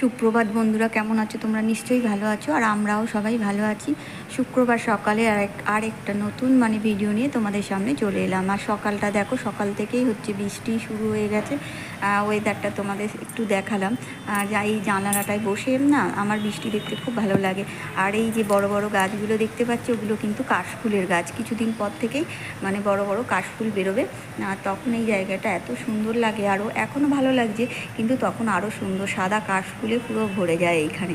সুপ্রভাত বন্ধুরা কেমন আছো? তোমরা নিশ্চয়ই ভালো আছো আর আমরাও সবাই ভালো আছি। শুক্রবার সকালে আর আর একটা নতুন মানে ভিডিও নিয়ে তোমাদের সামনে চলে এলাম। আর সকালটা দেখো, সকাল থেকেই হচ্ছে বৃষ্টি শুরু হয়ে গেছে। ওয়েদারটা তোমাদের একটু দেখালাম। আর এই জানালাটায় বসে না, আমার বৃষ্টি দেখতে খুব ভালো লাগে। আর এই যে বড় বড় গাছগুলো দেখতে পাচ্ছি, ওগুলো কিন্তু কাশফুলের গাছ। কিছুদিন পর থেকেই মানে বড় বড় কাশফুল বেরোবে। আর তখন এই জায়গাটা এত সুন্দর লাগে আরও এখনও ভালো লাগছে, কিন্তু তখন আরও সুন্দর সাদা কাশফুলে পুরো ভরে যায় এইখানে।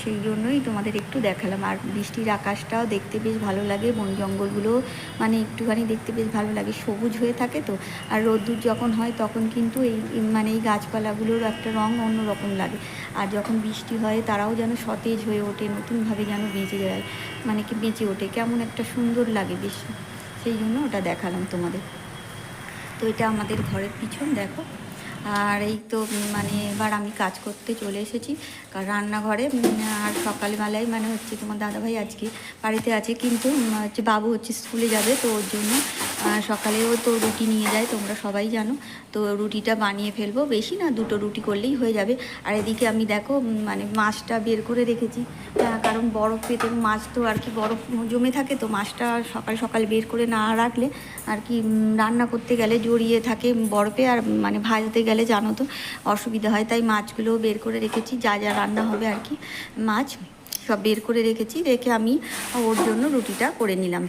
সেই জন্যই তোমাদের একটু দেখালাম। আর বৃষ্টির আকাশটাও দেখতে বেশ ভালো লাগে, বন জঙ্গলগুলো মানে একটুখানি দেখতে বেশ ভালো লাগে, সবুজ হয়ে থাকে তো। আর রোদ্দুর যখন হয় তখন কিন্তু এই মানে এই গাছপালাগুলোর একটা রং অন্যরকম লাগে। আর যখন বৃষ্টি হয় তারাও যেন সতেজ হয়ে ওঠে, নতুনভাবে যেন বেঁচে যায় মানে কি বেঁচে ওঠে, কেমন একটা সুন্দর লাগে বেশ। সেই জন্য ওটা দেখালাম তোমাদের। তো এটা আমাদের ঘরের পিছন, দেখো। আর এই তো মানে এবার আমি কাজ করতে চলে এসেছি। কারণ রান্নাঘরে আর সকালবেলায় মানে হচ্ছে তোমার দাদাভাই আজকে বাড়িতে আছে, কিন্তু হচ্ছে বাবু হচ্ছে স্কুলে যাবে, তো ওর জন্য সকালেও তো রুটি নিয়ে যায়, তোমরা সবাই জানো। তো রুটিটা বানিয়ে ফেলব, বেশি না, দুটো রুটি করলেই হয়ে যাবে। আর এদিকে আমি দেখো মানে মাছটা বের করে রেখেছি। কারণ বরফ পেতে, মাছ তো আর কি বরফ জমে থাকে, তো মাছটা সকাল সকাল বের করে না রাখলে আর কি রান্না করতে গেলে জড়িয়ে থাকে বরফে, আর মানে ভাজতে গেলে জানো তো, অসুবিধা হয়। তাই মাছগুলো বের করে রেখেছি, যা যা রান্না হবে আর কি। মাছ সব বের করে রেখেছি, রেখে আমি ওর জন্য রুটিটা করে নিলাম।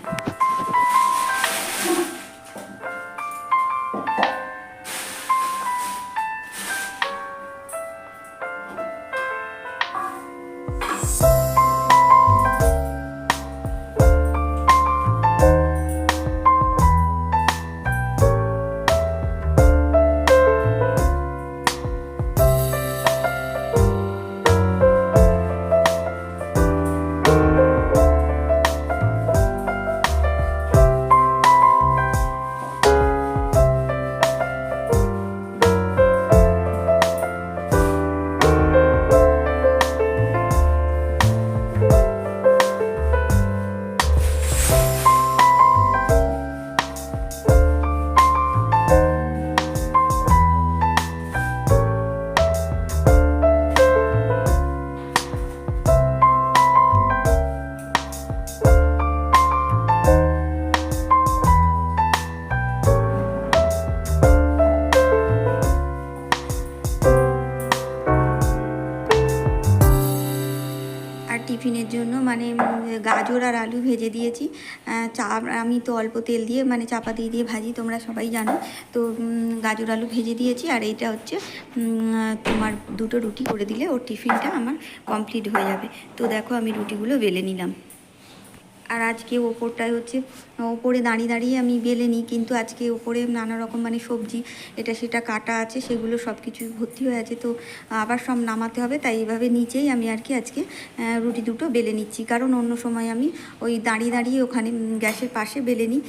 টিফিনের জন্য মানে গাজর আর আলু ভেজে দিয়েছি। চা আমি তো অল্প তেল দিয়ে মানে চাপা দিয়ে দিয়ে ভাজি, তোমরা সবাই জানো। তো গাজর আলু ভেজে দিয়েছি আর এইটা হচ্ছে তোমার দুটো রুটি করে দিলে ওর টিফিনটা আমার কমপ্লিট হয়ে যাবে। তো দেখো আমি রুটিগুলো বেলে নিলাম। আর আজকে ওপরটায় হচ্ছে, ওপরে দাঁড়িয়ে দাঁড়িয়ে আমি বেলে নিই, কিন্তু আজকে ওপরে নানা রকম মানে সবজি, এটা সেটা কাটা আছে, সেগুলো সব কিছু ভর্তি হয়ে আছে, তো আবার সব নামাতে হবে, তাই এইভাবে নিচেই আমি আর কি আজকে রুটি দুটো বেলে নিচ্ছি। কারণ অন্য সময় আমি ওই দাঁড়িয়ে দাঁড়িয়ে ওখানে গ্যাসের পাশে বেলে নিই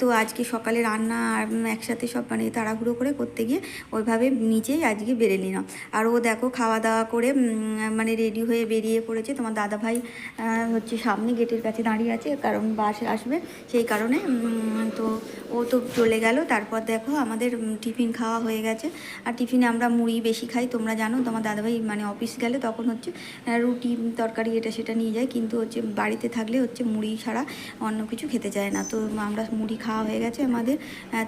তো আজকে সকালে রান্না আর একসাথে সব মানে তাড়াহুড়ো করে করতে গিয়ে ওইভাবে নিচেই আজকে বেলে নিলাম। আর ও দেখো খাওয়া দাওয়া করে মানে রেডি হয়ে বেরিয়ে পড়েছে, তোমার দাদাভাই হচ্ছে সামনে গেটের কাছে দাঁড়িয়ে আছে কারণ বাস আসবে সেই কারণে তো ও তো চলে গেল। তারপর দেখো আমাদের টিফিন খাওয়া হয়ে গেছে। আর টিফিনে আমরা মুড়ি বেশি খাই, তোমরা জানো, তোমার দাদাভাই মানে অফিস গেলে তখন হচ্ছে রুটি তরকারি এটা সেটা নিয়ে যায়। কিন্তু হচ্ছে বাড়িতে থাকলে হচ্ছে মুড়ি ছাড়া অন্য কিছু খেতে চায় না। তো আমরা মুড়ি খাওয়া হয়ে গেছে আমাদের।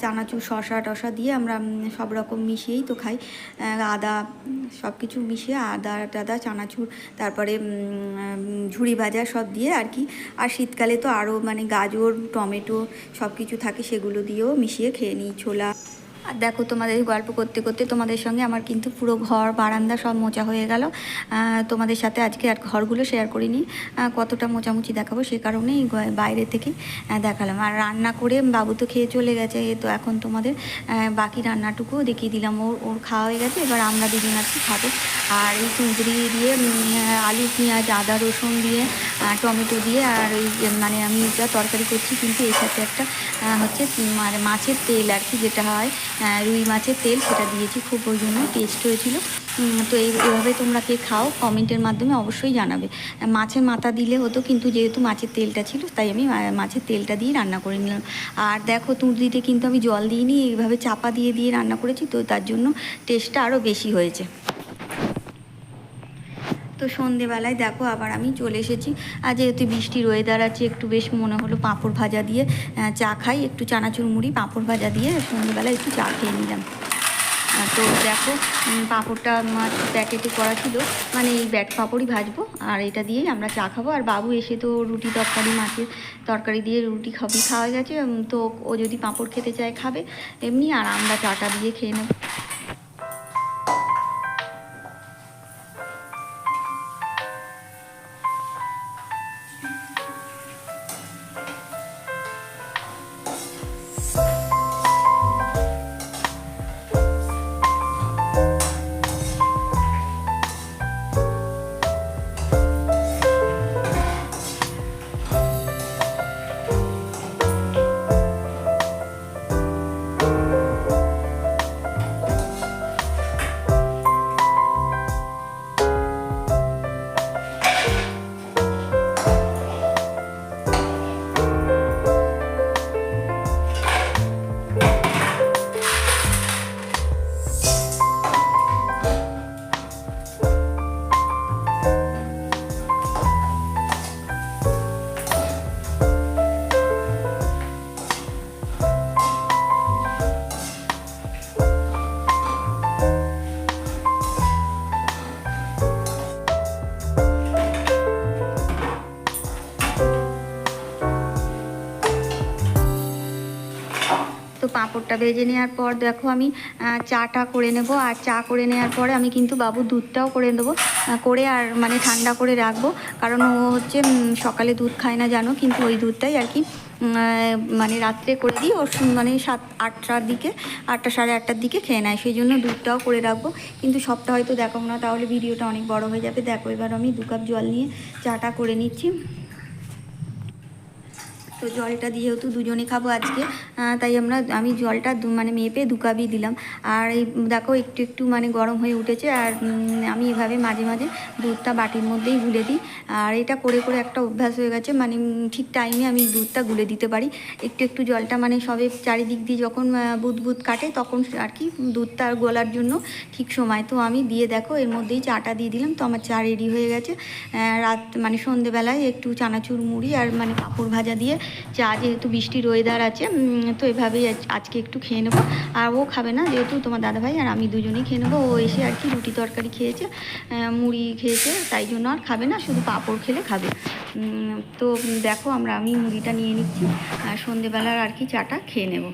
চানাচুর শশা টশা দিয়ে আমরা সব রকম মিশিয়েই তো খাই। আদা, সব কিছু মিশিয়ে আদা টাদা, চানাচুর, তারপরে ঝুড়ি ভাজা সব দিয়ে আর কি। আর শীতকালে তো আরও মানে গাজর, টমেটো সব কিছু থাকে, সেগুলো দিয়েও মিশিয়ে খেয়ে নিই ছোলা। আর দেখো তোমাদের গল্প করতে করতে তোমাদের সঙ্গে আমার কিন্তু পুরো ঘর, বারান্দা সব মোচা হয়ে গেল। তোমাদের সাথে আজকে আর ঘরগুলো শেয়ার করিনি। কতটা মোচামুচি দেখাবো সে কারণেই বাইরে থেকে দেখালাম। আর রান্না করে বাবু তো খেয়ে চলে গেছে, এ তো এখন তোমাদের বাকি রান্নাটুকুও দেখিয়ে দিলাম। ওর ওর খাওয়া হয়ে গেছে, এবার আমরা দুজন আছি খাব। আর এই চিংড়ি দিয়ে আলু, পেঁয়াজ, আদা, রসুন দিয়ে টমেটো দিয়ে, আর ওই মানে আমি এটা তরকারি করছি কিন্তু এর সাথে একটা হচ্ছে মাছের তেল আর কি যেটা হয় রুই মাছের তেল সেটা দিয়েছি, খুব ওই জন্য টেস্ট হয়েছিল তো এই, এভাবে তোমরা কে খাও কমেন্টের মাধ্যমে অবশ্যই জানাবে। মাছের মাথা দিলে হতো, কিন্তু যেহেতু মাছের তেলটা ছিল, তাই আমি মাছের তেলটা দিয়ে রান্না করে নিলাম। আর দেখো তুঁড়িতে কিন্তু আমি জল দিইনি, এইভাবে চাপা দিয়ে দিয়ে রান্না করেছি, তো তার জন্য টেস্টটা আরও বেশি হয়েছে। তো সন্ধেবেলায় দেখো আবার আমি চলে এসেছি। আর যেহেতু বৃষ্টির ওয়েদার আছে, একটু বেশ মনে হলো পাঁপড় ভাজা দিয়ে চা খাই, একটু চানাচুর মুড়ি, পাঁপড় ভাজা দিয়ে সন্ধেবেলায় একটু চা খেয়ে নিলাম। তো দেখো পাঁপড়টা মাছ প্যাকেটে করা ছিল। মানে এই ব্যাট পাঁপড়ই ভাজবো, আর এটা দিয়েই আমরা চা খাব। আর বাবু এসে তো রুটি তরকারি, মাছের তরকারি দিয়ে রুটি খাবি, খাওয়া গেছে তো ও যদি পাঁপড় খেতে চায়, খাবে। এমনি আর আমরা চাটা দিয়ে খেয়ে নেব। পাঁপড়টা ভেজে নেওয়ার পর দেখো আমি চাটা করে নেব। আর চা করে নেওয়ার পরে আমি কিন্তু বাবুর দুধটাও করে নেব করে আর মানে ঠান্ডা করে রাখব। কারণ ও হচ্ছে সকালে দুধ খায় না জানো, কিন্তু ওই দুধটাই আর কি মানে রাত্রে করে দিই। ওর মানে সাত, আটটার দিকে, আটটা সাড়ে আটটার দিকে খেয়ে নেয়। সেই জন্য দুধটাও করে রাখব। কিন্তু সবটা হয়তো দেখো না, তাহলে ভিডিওটা অনেক বড় হয়ে যাবে। দেখো এবার আমি দু কাপ জল নিয়ে চাটা করে নিচ্ছি। তো জলটা যেহেতু দুজনে খাব আজকে তাই আমরা আমি জলটা মানে মেপে দু কাপই দিলাম। আর এই দেখো একটু একটু মানে গরম হয়ে উঠেছে আর আমি এভাবে মাঝে মাঝে দুধটা বাটির মধ্যেই গুলে দিই। আর এটা করে করে একটা অভ্যাস হয়ে গেছে মানে ঠিক টাইমে আমি দুধটা গুলে দিতে পারি। একটু একটু জলটা মানে সবে চারিদিক দিয়ে যখন আহ, বুদ বুদ কাটে তখন আর কি দুধটা গলার জন্য ঠিক সময়। তো আমি দিয়ে দেখো এর মধ্যেই চাটা দিয়ে দিলাম তো আমার চা রেডি হয়ে গেছে। রাত মানে সন্ধেবেলায় একটু চানাচুর মুড়ি আর মানে পাঁপড় ভাজা দিয়ে চা যেহেতু বৃষ্টির ওয়েদার আছে তো এভাবেই আজকে একটু খেয়ে নেব। আর ও খাবে না, যেহেতু তোমার দাদাভাই আর আমি দুজনেই খেয়ে নেব। ও এসে আর কি রুটি তরকারি খেয়েছে মুড়ি খেয়েছে, তাই জন্য আর খাবে না, শুধু পাঁপড় খেলে খাবে। তো দেখো আমরা, আমি মুড়িটা নিয়ে নিচ্ছি, আর সন্ধেবেলার আর কি চাটা খেয়ে নেব।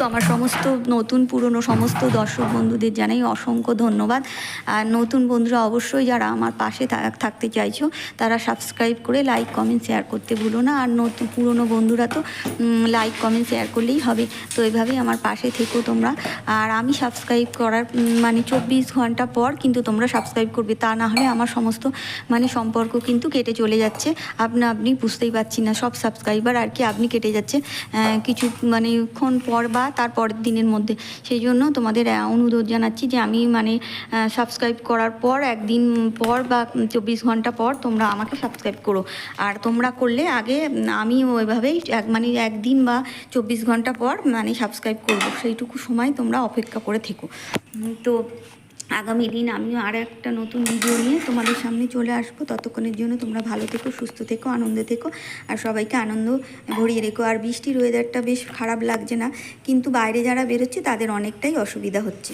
তো আমার সমস্ত নতুন, পুরনো সমস্ত দর্শক বন্ধুদের জানাই অসংখ্য ধন্যবাদ। আর নতুন বন্ধুরা অবশ্যই যারা আমার পাশে থাক- থাকতে চাইছো, তারা সাবস্ক্রাইব করে লাইক কমেন্ট শেয়ার করতে ভুলো না। আর নতুন পুরনো বন্ধুরা তো লাইক কমেন্ট শেয়ার করলেই হবে। তো এভাবেই আমার পাশে থেকো তোমরা। আর আমি সাবস্ক্রাইব করার মানে চব্বিশ ঘণ্টা পর কিন্তু তোমরা সাবস্ক্রাইব করবে। তা না হলে আমার সমস্ত মানে সম্পর্ক কিন্তু কেটে চলে যাচ্ছে। আপনা আপনি বুঝতেই পারছি না, সব সাবস্ক্রাইবার আর কি আপনি কেটে যাচ্ছে। কিছু মানে ক্ষণ পর বা তার পরের দিনের মধ্যে। সেই জন্য তোমাদের অনুরোধ জানাচ্ছি যে আমি মানে সাবস্ক্রাইব করার পর, একদিন পর বা চব্বিশ ঘণ্টা পর তোমরা আমাকে সাবস্ক্রাইব করো। আর তোমরা করলে আগে, আমি ওইভাবেই এক মানে একদিন বা চব্বিশ ঘণ্টা পর মানে সাবস্ক্রাইব করব। সেইটুকু সময় তোমরা অপেক্ষা করে থেকো। তো আগামী দিন আমিও আর একটা নতুন ভিডিও নিয়ে তোমাদের সামনে চলে আসব। ততক্ষণের জন্য তোমরা ভালো থেকো, সুস্থ থেকো, আনন্দে থেকো। আর সবাইকে আনন্দ ভরিয়ে রেখো। আর বৃষ্টির ওয়েদারটা বেশ খারাপ লাগছে না, কিন্তু বাইরে যারা বেরোচ্ছে তাদের অনেকটাই অসুবিধা হচ্ছে।